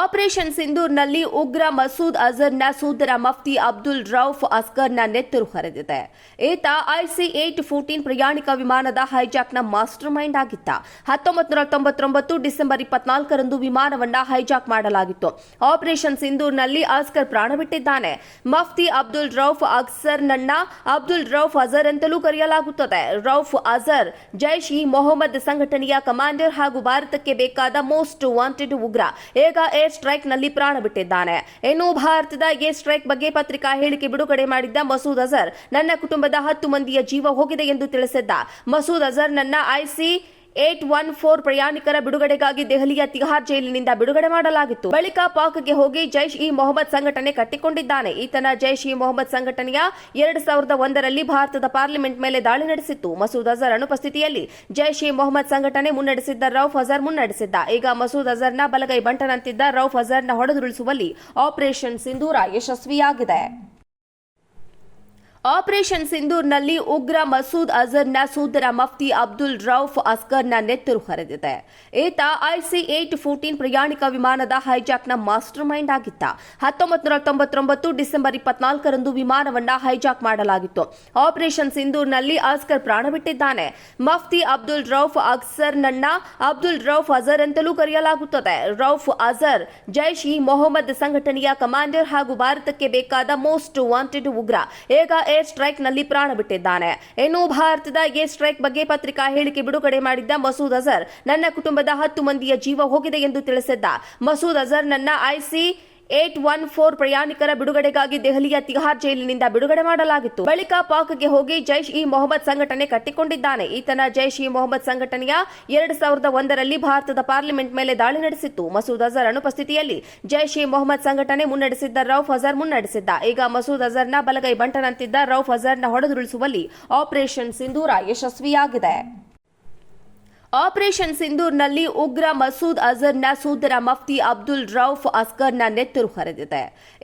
Operation ಸಿಂಧೂರ್ನಲ್ಲಿ ಉಗ್ರ ಮಸೂದ್ ಅಜರ್ನ ಸೋದರ ಮಫ್ತಿ ಅಬ್ದುಲ್ ರೌಫ್ ಅಸ್ಗರ್ನ ನೆತ್ತರು ಹರಿದಿದೆ. ಈತ ಐಸಿ ಏಟ್ ಫೋರ್ಟೀನ್ ಪ್ರಯಾಣಿಕ ವಿಮಾನದ ಹೈಜಾಕ್ನ ಮಾಸ್ಟರ್ ಮೈಂಡ್ ಆಗಿತ್ತ ಹತ್ತೊಂಬತ್ತು ತೊಂಬತ್ತೊಂಬತ್ತು ಡಿಸೆಂಬರ್ ಇಪ್ಪತ್ನಾಲ್ಕರಂದು ವಿಮಾನವನ್ನ ಹೈಜಾಕ್ ಮಾಡಲಾಗಿತ್ತು. ಆಪರೇಷನ್ ಸಿಂಧೂರ್ನಲ್ಲಿ ಅಸ್ಕರ್ ಪ್ರಾಣ ಬಿಟ್ಟಿದ್ದಾನೆ. ಮಫ್ತಿ ಅಬ್ದುಲ್ ರೌಫ್ ಅಕ್ಸರ್ನನ್ನ ಅಬ್ದುಲ್ ರೌಫ್ ಅಜರ್ ಅಂತಲೂ ಕರೆಯಲಾಗುತ್ತದೆ. ರೌಫ್ ಅಜರ್, ಜೈಷ್ ಇ ಮೊಹಮ್ಮದ್ ಸಂಘಟನೆಯ ಕಮಾಂಡರ್ ಹಾಗೂ ಭಾರತಕ್ಕೆ ಬೇಕಾದ ಮೋಸ್ಟ್ ವಾಂಟೆಡ್ ಉಗ್ರ. ಈಗ ಏರ್ ಸ್ಟ್ರೈಕ್ನಲ್ಲಿ ಪ್ರಾಣ ಬಿಟ್ಟಿದ್ದಾನೆ. ಇನ್ನು ಭಾರತದ ಏರ್ ಸ್ಟ್ರೈಕ್ ಬಗ್ಗೆ ಪತ್ರಿಕಾ ಹೇಳಿಕೆ ಬಿಡುಗಡೆ ಮಾಡಿದ್ದ ಮಸೂದ್ ಅಜರ್, ನನ್ನ ಕುಟುಂಬದ ಹತ್ತು ಮಂದಿಯ ಜೀವ ಹೋಗಿದೆ ಎಂದು ತಿಳಿಸಿದ್ದ. ಮಸೂದ್ ಅಜರ್ ನನ್ನ ಐಸಿ ಏಟ್ ಒನ್ ಫೋರ್ ಪ್ರಯಾಣಿಕರ ಬಿಡುಗಡೆಗಾಗಿ ದೆಹಲಿಯ ತಿಹಾರ್ ಜೈಲಿನಿಂದ ಬಿಡುಗಡೆ ಮಾಡಲಾಗಿತ್ತು. ಬಳಿಕ ಪಾಕ್ಗೆ ಹೋಗಿ ಜೈಷ್ ಇ ಮೊಹಮ್ಮದ್ ಸಂಘಟನೆ ಕಟ್ಟಿಕೊಂಡಿದ್ದಾನೆ. ಈತನ ಜೈಷ್ ಇ ಮೊಹಮ್ಮದ್ ಸಂಘಟನೆಯ ಎರಡ್ ಸಾವಿರದ ಒಂದರಲ್ಲಿ ಭಾರತದ ಪಾರ್ಲಿಮೆಂಟ್ ಮೇಲೆ ದಾಳಿ ನಡೆಸಿತ್ತು. ಮಸೂದ್ ಅಜರ್ ಅನುಪಸ್ಥಿತಿಯಲ್ಲಿ ಜೈಷ್ ಇ ಮೊಹಮ್ಮದ್ ಸಂಘಟನೆ ಮುನ್ನಡೆಸಿದ್ದ, ರೌಫ್ ಅಜರ್ ಮುನ್ನಡೆಸಿದ್ದ. ಈಗ ಮಸೂದ್ ಅಜರ್ನ ಬಲಗೈ ಬಂಟನಂತಿದ್ದ, ರೌಫ್ ಅಜರ್ನ ಹೊಡೆದುರುಳಿಸುವಲ್ಲಿ ಆಪರೇಷನ್ ಸಿಂಧೂರ ಯಶಸ್ವಿಯಾಗಿದೆ. ಆಪರೇಷನ್ ಸಿಂಧೂರ್ನಲ್ಲಿ ಉಗ್ರ ಮಸೂದ್ ಅಜರ್ನ ಸೋದರ ಮಫ್ತಿ ಅಬ್ದುಲ್ ರೌಫ್ ಅಸ್ಗರ್ನ ನೆತ್ತರು ಹರಿದಿದೆ. ಈತ ಐಸಿ ಏಟ್ ಫೋರ್ಟೀನ್ ಪ್ರಯಾಣಿಕ ವಿಮಾನದ ಹೈಜಾಕ್ನ ಮಾಸ್ಟರ್ ಮೈಂಡ್ ಆಗಿದ್ದ. ಹತ್ತೊಂಬತ್ತು ತೊಂಬತ್ತೊಂಬತ್ತು ಡಿಸೆಂಬರ್ ಇಪ್ಪತ್ನಾಲ್ಕರಂದು ವಿಮಾನವನ್ನ ಹೈಜಾಕ್ ಮಾಡಲಾಗಿತ್ತು. ಆಪರೇಷನ್ ಸಿಂಧೂರ್ನಲ್ಲಿ ಅಸ್ಕರ್ ಪ್ರಾಣ ಬಿಟ್ಟಿದ್ದಾನೆ. ಮಫ್ತಿ ಅಬ್ದುಲ್ ರೌಫ್ ಅಕ್ಸರ್ನನ್ನ ಅಬ್ದುಲ್ ರೌಫ್ ಅಜರ್ ಅಂತಲೂ ಕರೆಯಲಾಗುತ್ತದೆ. ರೌಫ್ ಅಜರ್, ಜೈಷ್ ಇ ಮೊಹಮ್ಮದ್ ಸಂಘಟನೆಯ ಕಮಾಂಡರ್ ಹಾಗೂ ಭಾರತಕ್ಕೆ ಬೇಕಾದ ಮೋಸ್ಟ್ ವಾಂಟೆಡ್ ಉಗ್ರ. ಈಗ ಏರ್ ಸ್ಟ್ರೈಕ್ನಲ್ಲಿ ಪ್ರಾಣ ಬಿಟ್ಟಿದ್ದಾನೆ. ಇನ್ನು ಭಾರತದ ಏರ್ ಸ್ಟ್ರೈಕ್ ಬಗ್ಗೆ ಪತ್ರಿಕಾ ಹೇಳಿಕೆ ಬಿಡುಗಡೆ ಮಾಡಿದ್ದ ಮಸೂದ್ ಅಜರ್, ನನ್ನ ಕುಟುಂಬದ ಹತ್ತು ಮಂದಿಯ ಜೀವ ಹೋಗಿದೆ ಎಂದು ತಿಳಿಸಿದ್ದ. ಮಸೂದ್ ಅಜರ್, ನನ್ನ ಐಸಿ ಏಟ್ ಒನ್ ಫೋರ್ ಪ್ರಯಾಣಿಕರ ಬಿಡುಗಡೆಗಾಗಿ ದೆಹಲಿಯ ತಿಹಾರ್ ಜೈಲಿನಿಂದ ಬಿಡುಗಡೆ ಮಾಡಲಾಗಿತ್ತು. ಬಳಿಕ ಪಾಕ್ಗೆ ಹೋಗಿ ಜೈಷ್ ಇ ಮೊಹಮ್ಮದ್ ಸಂಘಟನೆ ಕಟ್ಟಿಕೊಂಡಿದ್ದಾನೆ. ಈತನ ಜೈಷ್ ಇ ಮೊಹಮ್ಮದ್ ಸಂಘಟನೆಯ ಎರಡ್ ಸಾವಿರದ ಒಂದರಲ್ಲಿ ಭಾರತದ ಪಾರ್ಲಿಮೆಂಟ್ ಮೇಲೆ ದಾಳಿ ನಡೆಸಿತ್ತು. ಮಸೂದ್ ಅಜರ್ ಅನುಪಸ್ಥಿತಿಯಲ್ಲಿ ಜೈಷ್ ಇ ಮೊಹಮ್ಮದ್ ಸಂಘಟನೆ ಮುನ್ನಡೆಸಿದ್ದ ರೌಫ್ ಅಜರ್ ಮುನ್ನಡೆಸಿದ್ದ. ಈಗ ಮಸೂದ್ ಅಜರ್ನ ಬಲಗೈ ಬಂಟನಂತಿದ್ದ ರೌಫ್ ಅಜರ್ನ ಹೊಡೆದುರುಳಿಸುವಲ್ಲಿ ಆಪರೇಷನ್ ಸಿಂಧೂರ ಯಶಸ್ವಿಯಾಗಿದೆ. ಆಪರೇಷನ್ ಸಿಂಧೂರ್ನಲ್ಲಿ ಉಗ್ರ ಮಸೂದ್ ಅಜರ್ನ ಸೋದರ ಮಫ್ತಿ ಅಬ್ದುಲ್ ರೌಫ್ ಅಸ್ಗರ್ನ ನೆತ್ತರು ಹರಿದಿದೆ.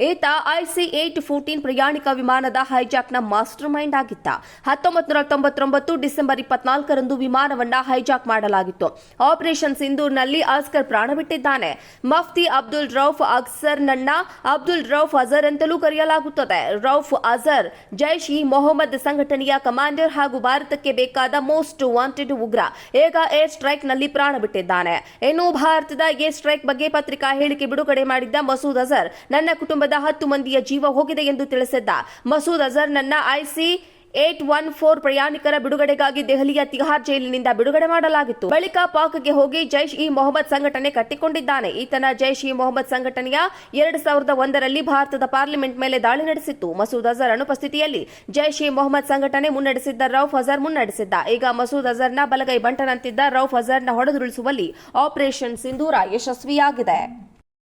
ಈತ ಐಸಿ ಏಟ್ ಫೋರ್ಟೀನ್ ಪ್ರಯಾಣಿಕ ವಿಮಾನದ ಹೈಜಾಕ್ನ ಮಾಸ್ಟರ್ ಮೈಂಡ್ ಆಗಿದ್ದ. ಹತ್ತೊಂಬತ್ತು ತೊಂಬತ್ತೊಂಬತ್ತು ಡಿಸೆಂಬರ್ ಇಪ್ಪತ್ನಾಲ್ಕರಂದು ವಿಮಾನವನ್ನ ಹೈಜಾಕ್ ಮಾಡಲಾಗಿತ್ತು. ಆಪರೇಷನ್ ಸಿಂಧೂರ್ನಲ್ಲಿ ಅಸ್ಕರ್ ಪ್ರಾಣ ಬಿಟ್ಟಿದ್ದಾನೆ. ಮಫ್ತಿ ಅಬ್ದುಲ್ ರೌಫ್ ಅಕ್ಸರ್ನನ್ನ ಅಬ್ದುಲ್ ರೌಫ್ ಅಜರ್ ಅಂತಲೂ ಕರೆಯಲಾಗುತ್ತದೆ. ರೌಫ್ ಅಜರ್, ಜೈಷ್ ಇ ಮೊಹಮ್ಮದ್ ಸಂಘಟನೆಯ ಕಮಾಂಡರ್ ಹಾಗೂ ಭಾರತಕ್ಕೆ ಬೇಕಾದ ಮೋಸ್ಟ್ ವಾಂಟೆಡ್ ಉಗ್ರ. ಈಗ ಏರ್ ಸ್ಟ್ರೈಕ್ನಲ್ಲಿ ಪ್ರಾಣ ಬಿಟ್ಟಿದ್ದಾನೆ. ಇನ್ನು ಭಾರತದ ಏರ್ ಸ್ಟ್ರೈಕ್ ಬಗ್ಗೆ ಪತ್ರಿಕಾ ಹೇಳಿಕೆ ಬಿಡುಗಡೆ ಮಾಡಿದ್ದ ಮಸೂದ್ ಅಜರ್, ನನ್ನ ಕುಟುಂಬದ ಹತ್ತು ಮಂದಿಯ ಜೀವ ಹೋಗಿದೆ ಎಂದು ತಿಳಿಸಿದ್ದ. ಮಸೂದ್ ಅಜರ್ ನನ್ನ ಐಸಿ ಏಟ್ ಒನ್ ಫೋರ್ ಪ್ರಯಾಣಿಕರ ಬಿಡುಗಡೆಗಾಗಿ ದೆಹಲಿಯ ತಿಹಾರ್ ಜೈಲಿನಿಂದ ಬಿಡುಗಡೆ ಮಾಡಲಾಗಿತ್ತು. ಬಳಿಕ ಪಾಕ್ಗೆ ಹೋಗಿ ಜೈಷ್ ಇ ಮೊಹಮ್ಮದ್ ಸಂಘಟನೆ ಕಟ್ಟಿಕೊಂಡಿದ್ದಾನೆ. ಈತನ ಜೈಷ್ ಇ ಮೊಹಮ್ಮದ್ ಸಂಘಟನೆಯ ಎರಡು ಸಾವಿರದ ಒಂದರಲ್ಲಿ ಭಾರತದ ಪಾರ್ಲಿಮೆಂಟ್ ಮೇಲೆ ದಾಳಿ ನಡೆಸಿತ್ತು. ಮಸೂದ್ ಅಜರ್ ಅನುಪಸ್ಥಿತಿಯಲ್ಲಿ ಜೈಷ್ ಇ ಮೊಹಮ್ಮದ್ ಸಂಘಟನೆ ಮುನ್ನಡೆಸಿದ್ದ, ರೌಫ್ ಅಜರ್ ಮುನ್ನಡೆಸಿದ್ದ. ಈಗ ಮಸೂದ್ ಅಜರ್ನ ಬಲಗೈ ಬಂಟನಂತಿದ್ದ, ರೌಫ್ ಅಜರ್ನ ಹೊಡೆದುರುಳಿಸುವಲ್ಲಿ ಆಪರೇಷನ್ ಸಿಂಧೂರ ಯಶಸ್ವಿಯಾಗಿದೆ.